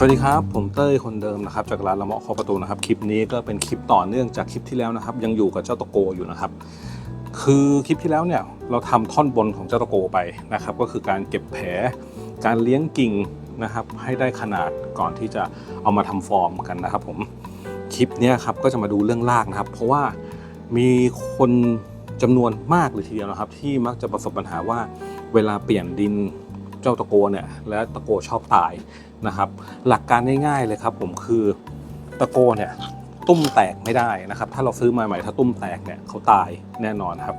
สวัสดีครับ ผมเต้ยคนเดิมนะครับจากร้านละเมาะคอประตูนะครับคลิปนี้ก็เป็นคลิปต่อเนื่องจากคลิปที่แล้วนะครับ ยังอยู่กับเจ้าตะโกอยู่นะครับ คือคลิปที่แล้วเนี่ยเราทำท่อนบนของเจ้าตะโกไปนะครับ ก็คือการเก็บแผลการเลี้ยงกิ่งนะครับ ให้ได้ขนาดก่อนที่จะเอามาทำฟอร์มกันนะครับ ผมคลิปนี้ครับก็จะมาดูเรื่องรากนะครับ เพราะว่ามีคนจำนวนมากเลยทีเดียวนะครับ ที่มักจะประสบปัญหาว่าเวลาเปลี่ยนดิน เจ้าตะโกเนี่ยและตะโกชอบตายนะครับ หลักการง่ายๆเลยครับผมคือตะโกเนี่ยตุ้มแตกไม่ได้นะครับ ถ้าเราซื้อมาใหม่ถ้าตุ้มแตกเนี่ยเขาตายแน่นอนครับ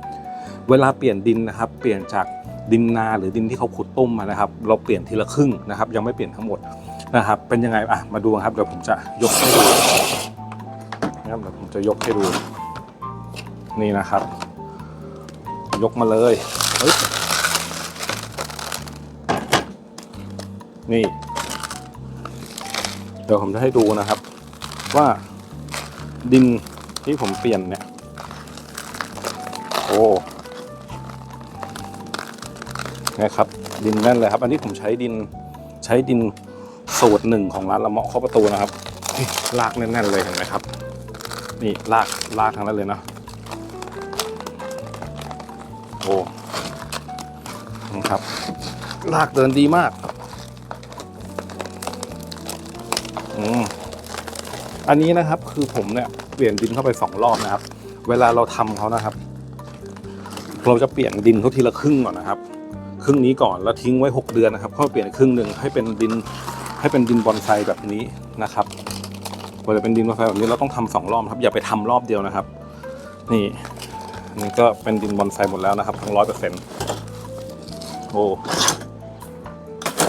เวลาเปลี่ยนดินนะครับ เปลี่ยนจากดินนาหรือดินที่เขาขุดต้มมานะครับ เราเปลี่ยนทีละครึ่งนะครับ ยังไม่เปลี่ยนทั้งหมดนะครับ เป็นยังไงอะมาดูครับเดี๋ยวผมจะยกให้ดูนะครับเดี๋ยวผมจะยกให้ดูนี่นะครับ ยกมาเลยเฮ้ย นี่ เดี๋ยวผมจะให้ดูนะครับ ว่าดินที่ผมเปลี่ยนเนี่ย โอ้นะครับ ดินแน่นเลยครับ อันนี้ผมใช้ดินใช้ดินสูตรหนึ่งของร้านละเมาะเข้าประตูนะครับลากแน่นๆเลยเห็นไหมครับ นี่ลากลากทางนั้นเลยนะโอ้นะครับ ลากเดินดีมาก อืมอันนี้นะครับคือผมเนี่ยเปลี่ยนดินเข้าไปสองรอบนะครับ เวลาเราทำเขานะครับ เราจะเปลี่ยนดินเขาทีละครึ่งก่อนนะครับ ครึ่งนี้ก่อนแล้วทิ้งไว้ 6 เดือนนะครับค่อยเปลี่ยนครึ่งหนึ่งให้เป็นดินให้เป็นดินบอนไซแบบนี้นะครับพอจะเป็นดินบอนไซแบบนี้เราต้องทำสองรอบครับ อย่าไปทำรอบเดียวนะครับ นี่นี่ก็เป็นดินบอนไซหมดแล้วนะครับทั้งร้อยเปอร์เซ็นต์โอ้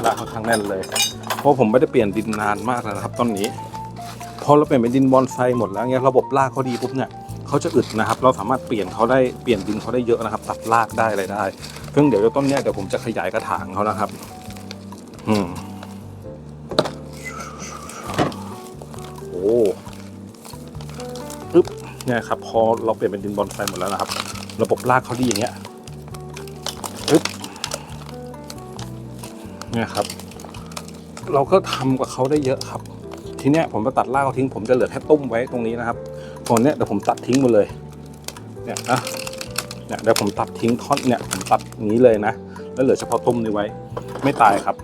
ลากค่อนข้างแน่นเลย เพราะผมไม่ได้เปลี่ยนดินนานมากแล้วนะครับต้นนี้พอเราเปลี่ยนเป็นดินบอนไซหมดแล้วเนี่ยระบบรากเขาดีปุ๊บเนี่ยเขาจะอึดนะครับ เราสามารถเปลี่ยนเขาได้เปลี่ยนดินเขาได้เยอะนะครับ ตัดรากได้อะไรได้ซึ่งเดี๋ยวต้นเนี้ยเดี๋ยวผมจะขยายกระถางเขานะครับ อืมโอ้ปึ๊บเนี่ยครับ พอเราเปลี่ยนเป็นดินบอนไซหมดแล้วนะครับ ระบบรากเขาดีอย่างเงี้ยปึ๊บเนี่ยครับ เราก็ทำกับเขาได้เยอะครับ ทีเนี้ยผมจะตัดรากเขาทิ้ง ผมจะเหลือแค่ต้มไว้ตรงนี้นะครับตอนเนี้ยเดี๋ยวผมตัดทิ้งหมดเลย เนี่ยนะเนี่ยเดี๋ยวผมตัดทิ้งท่อนเนี่ยผมตัดอย่างนี้เลยนะ แล้วเหลือเฉพาะต้มนี้ไว้ ไม่ตายครับ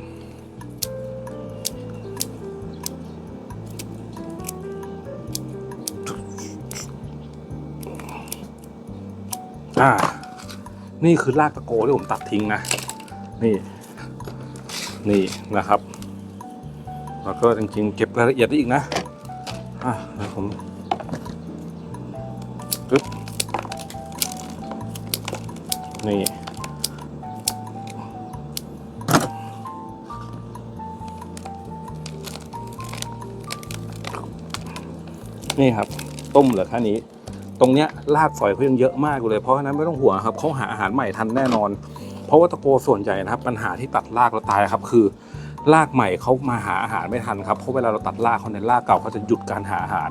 อ่า นี่คือรากตะโกที่ผมตัดทิ้งนะ นี่ นี่นะครับ แล้วก็จริงๆเก็บรายละเอียดได้อีกนะอะเดี๋ยวผมปึ๊บนี่นี่ครับ ต้มเหลือแค่นี้ ตรงเนี้ยรากฝอยเขายังเยอะมากเลยเพราะฉะนั้นไม่ต้องห่วงครับเขาหาอาหารใหม่ทันแน่นอน เพราะว่าตะโกส่วนใหญ่นะครับ ปัญหาที่ตัดรากแล้วตายครับ คือรากใหม่เขามาหาอาหารไม่ทันครับเพราะเวลาเราตัดรากเขาในรากเก่าเขาจะหยุดการหาอาหาร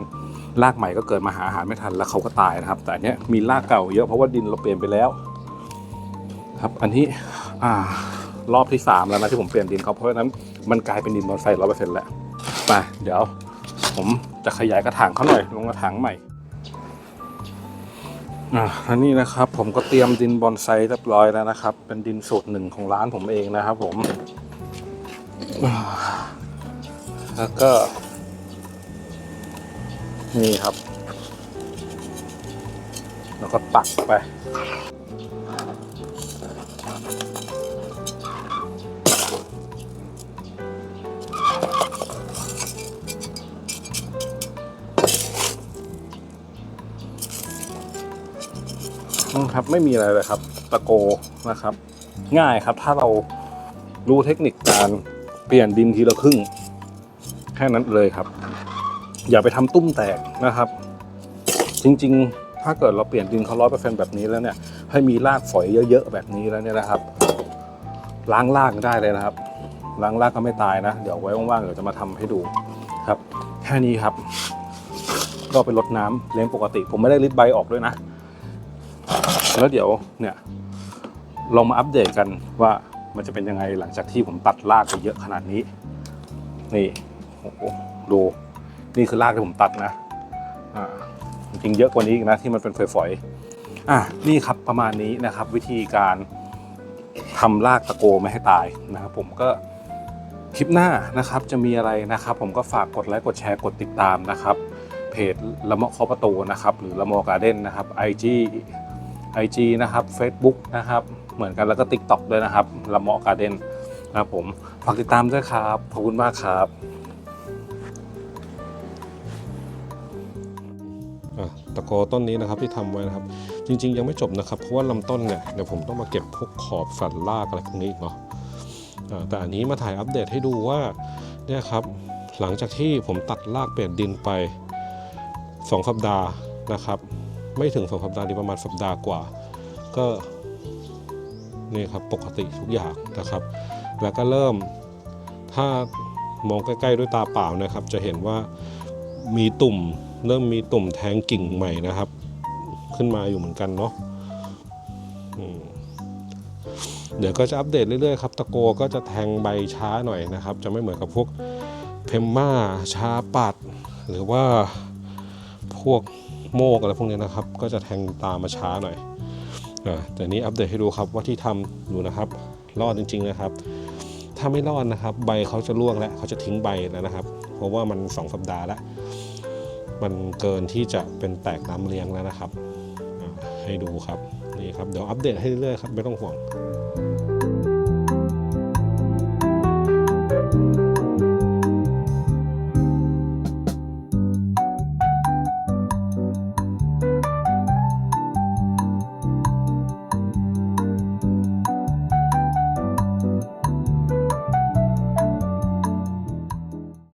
รากใหม่ก็เกิดมาหาอาหารไม่ทันแล้วเขาก็ตายนะครับ แต่อันเนี้ยมีรากเก่าเยอะเพราะว่าดินเราเปลี่ยนไปแล้ว ครับอันนี้อ่ารอบที่สามแล้วนะที่ผมเปลี่ยนดินเขาเพราะฉะนั้นมันกลายเป็นดินบอนไซร้อยเปอร์เซ็นต์แล้วไปเดี๋ยว ผมจะขยายกระถางเขาหน่อยลงกระถางใหม่ อ่าอันนี้นะครับผมก็เตรียมดินบอนไซเรียบร้อยแล้วนะครับ เป็นดินสูตรหนึ่งของร้านผมเองนะครับผม แล้วก็ นี่ครับ แล้วก็ตักไป ครับไม่มีอะไรเลยครับ ตะโกนะครับ ง่ายครับถ้าเรารู้เทคนิคการเปลี่ยนดินทีละครึ่ง แค่นั้นเลยครับ อย่าไปทำตุ้มแตกนะครับ จริงๆ ถ้าเกิดเราเปลี่ยนดินเขาร้อยเปอร์เซ็นแบบนี้แล้วเนี่ย ให้มีรากฝอยเยอะๆแบบนี้แล้วเนี่ยนะครับ ล้างรากได้เลยนะครับ ล้างรากก็ไม่ตายนะ เดี๋ยวไว้ว่างๆเดี๋ยวจะมาทำให้ดูครับ แค่นี้ครับ ก็ไปรดน้ำเลี้ยงปกติ ผมไม่ได้ริดใบออกด้วยนะ แล้วเดี๋ยวเนี่ยลองมาอัปเดตกันว่ามันจะเป็นยังไงหลังจากที่ผมตัดรากไปเยอะขนาดนี้ นี่โอ้โหดูนี่คือรากที่ผมตัดนะอ่าจริงเยอะกว่านี้อีกนะที่มันเป็นฝอยๆอะนี่ครับประมาณนี้นะครับ วิธีการทำรากตะโกไม่ให้ตายนะครับ ผมก็คลิปหน้านะครับจะมีอะไรนะครับ ผมก็ฝากกดไลค์กดแชร์กดติดตามนะครับ เพจละมาะเคาะประตูนะครับ หรือละมอการ์เด้นนะครับ IG IG นะครับ Facebook นะครับ เหมือนกันแล้วก็ TikTok ด้วยนะครับละเมาะการ์เด้นนะครับผมฝากติดตามด้วยครับ ขอบคุณมากครับตะโกต้นนี้นะครับที่ทำไว้นะครับ จริง ๆ ยังไม่จบนะครับ เพราะว่าลำต้นเนี่ยเดี๋ยวผมต้องมาเก็บพวกขอบฝันรากอะไรพวกนี้อีกเนาะแต่อันนี้มาถ่ายอัปเดตให้ดูว่าเนี่ยครับหลังจากที่ผมตัดรากเปลี่ยนดินไป 2 สัปดาห์นะครับ ไม่ถึง2สัปดาห์ดีประมาณสัปดาห์กว่า ก็นี่ครับปกติทุกอย่างนะครับ แล้วก็เริ่มถ้ามองใกล้ๆด้วยตาเปล่านะครับ จะเห็นว่ามีตุ่มเริ่มมีตุ่มแทงกิ่งใหม่นะครับ ขึ้นมาอยู่เหมือนกันเนาะเดี๋ยวก็จะอัปเดตเรื่อยๆครับตะโกก็จะแทงใบช้าหน่อยนะครับ จะไม่เหมือนกับพวกเพมม่าชาปัด หรือว่าพวก โมกอะไรพวกนี้นะครับ ก็จะแทงตามมาช้าหน่อยอ่าแต่นี้อัปเดตให้ดูครับว่าที่ทำอยู่นะครับรอดจริงๆนะครับ ถ้าไม่รอดนะครับ ใบเขาจะร่วงแล้วเขาจะทิ้งใบแล้วนะครับ เพราะว่ามัน 2 สัปดาห์แล้ว มันเกินที่จะเป็นแตกน้ำเลี้ยงแล้วนะครับ ให้ดูครับนี่ครับเดี๋ยวอัปเดตให้เรื่อยๆครับไม่ต้องห่วง